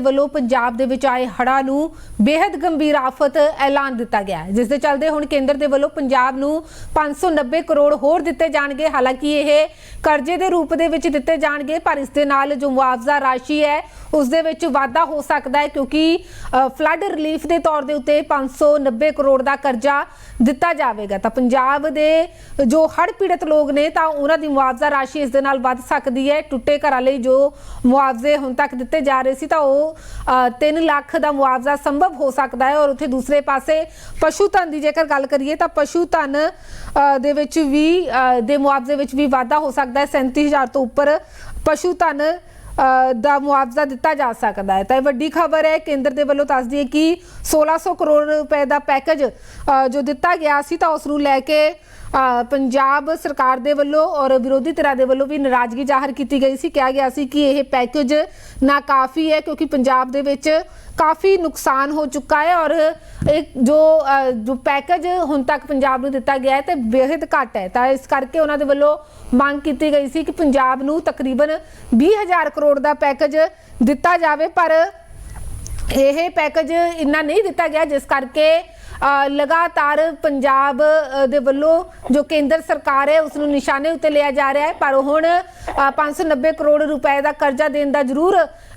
ਵੱਲੋਂ ਪੰਜਾਬ ਦੇ ਵਿੱਚ ਆਏ ਹੜ੍ਹਾਂ ਨੂੰ ਬੇहद ਗੰਭੀਰ ਆਫਤ ਐਲਾਨ ਦਿੱਤਾ ਗਿਆ ਹੈ। ਜਿਸ ਦੇ ਚੱਲਦੇ ਹੁਣ ਕੇਂਦਰ ਦੇ ਵੱਲੋਂ ਪੰਜਾਬ ਨੂੰ 590 ਕਰੋੜ ਹੋਰ ਦਿੱਤੇ ਜਾਣਗੇ। ਹਾਲਾਂਕਿ ਇਹ ਕਰਜ਼ੇ ਦੇ ਰੂਪ ਦੇ ਵਿੱਚ ਦਿੱਤੇ ਜਾਣਗੇ, ਪਰ ਇਸ ਦੇ ਨਾਲ ਜੋ ਮੁਆਵਜ਼ਾ ਰਾਸ਼ੀ ਹੈ ਉਸ ਦੇ ਵਿੱਚ ਵਾਧਾ ਹੋ ਸਕਦਾ ਹੈ ਕਿਉਂਕਿ ਫਲੱਡ ਰਿਲੀਫ ਦੇ ਤੌਰ ਦੇ ਉੱਤੇ 590 ਕਰੋੜ ਦਾ ਕਰਜ਼ਾ ਦਿੱਤਾ ਜਾਵੇਗਾ। ਤਾਂ ਪੰਜਾਬ ਦੇ ਜੋ ਹੜ੍ਹ ਪੀੜਤ ਲੋਕ ਨੇ, ਤਾਂ ਉਹਨਾਂ ਦੀ ਮੁਆਵਜ਼ਾ ਰਾਸ਼ੀ ਇਸ ਦੇ ਨਾਲ ਵੱਧ ਸਕਦੀ ਹੈ। ਟੁੱਟੇ ਘਰਾਂ ਲਈ ਜੋ ਮੁਆਵਜ਼ੇ ਹੁਣ ਤੱਕ ਦਿੱਤੇ ਜਾ ਰਹੇ ਸੀ, ਤਾਂ ਉਹ 3 ਲੱਖ ਦਾ ਮੁਆਵਜ਼ਾ ਸੰਭਵ ਹੋ ਸਕਦਾ ਹੈ। ਔਰ ਉੱਥੇ ਦੂਸਰੇ ਪਾਸੇ ਪਸ਼ੂ ਧਨ ਦੀ ਜੇਕਰ ਗੱਲ ਕਰੀਏ, ਤਾਂ ਪਸ਼ੂ ਧਨ ਦੇ ਵਿੱਚ ਵੀ ਦੇ ਮੁਆਵਜ਼ੇ ਵਿੱਚ ਵੀ ਵਾਧਾ ਹੋ ਸਕਦਾ ਹੈ। 37000 ਤੋਂ ਉੱਪਰ ਪਸ਼ੂ ਧਨ ਦਾ ਮੁਆਵਜ਼ਾ ਦਿੱਤਾ ਜਾ ਸਕਦਾ ਹੈ। ਤਾਂ ਇਹ ਵੱਡੀ ਖਬਰ ਹੈ, ਕੇਂਦਰ ਦੇ ਵੱਲੋਂ ਦੱਸਦੀ ਹੈ ਕਿ 1600 ਕਰੋੜ ਰੁਪਏ ਦਾ ਪੈਕੇਜ ਜੋ ਦਿੱਤਾ ਗਿਆ ਸੀ, ਤਾਂ ਉਸ ਨੂੰ ਲੈ ਕੇ ਪੰਜਾਬ ਸਰਕਾਰ ਦੇ ਵੱਲੋਂ ਔਰ ਵਿਰੋਧੀ ਧਿਰਾਂ ਦੇ ਵੱਲੋਂ ਵੀ ਨਾਰਾਜ਼ਗੀ ਜ਼ਾਹਰ ਕੀਤੀ ਗਈ ਸੀ। ਕਿਹਾ ਗਿਆ ਸੀ ਕਿ ਇਹ ਪੈਕੇਜ ਨਾਕਾਫੀ ਹੈ, ਕਿਉਂਕਿ ਪੰਜਾਬ ਦੇ ਵਿੱਚ ਕਾਫੀ ਨੁਕਸਾਨ ਹੋ ਚੁੱਕਾ ਹੈ ਔਰ ਇਹ ਜੋ ਜੋ ਪੈਕੇਜ ਹੁਣ ਤੱਕ ਪੰਜਾਬ ਨੂੰ ਦਿੱਤਾ ਗਿਆ ਹੈ, ਤੇ ਬੇहद ਘੱਟ ਹੈ। ਤਾਂ ਇਸ ਕਰਕੇ ਉਹਨਾਂ ਦੇ ਵੱਲੋਂ ਮੰਗ ਕੀਤੀ ਗਈ ਸੀ ਕਿ ਪੰਜਾਬ ਨੂੰ ਤਕਰੀਬਨ 20000 ਕਰੋੜ ਦਾ ਪੈਕੇਜ ਦਿੱਤਾ ਜਾਵੇ ਪਰ ਇਹ ਪੈਕੇਜ ਇੰਨਾ ਨਹੀਂ ਦਿੱਤਾ ਗਿਆ ਜਿਸ ਕਰਕੇ ਅ, ਲਗਾਤਾਰ ਪੰਜਾਬ ਦੇ ਵੱਲੋਂ ਜੋ ਕੇਂਦਰ ਸਰਕਾਰ ਹੈ ਉਸ ਨੂੰ ਨਿਸ਼ਾਨੇ ਉੱਤੇ ਲਿਆ ਜਾ ਰਿਹਾ ਹੈ। ਪਰ ਹੁਣ ਅ, 590 ਕਰੋੜ ਰੁਪਏ ਦਾ ਕਰਜ਼ਾ ਦੇਣ ਦਾ ਜ਼ਰੂਰ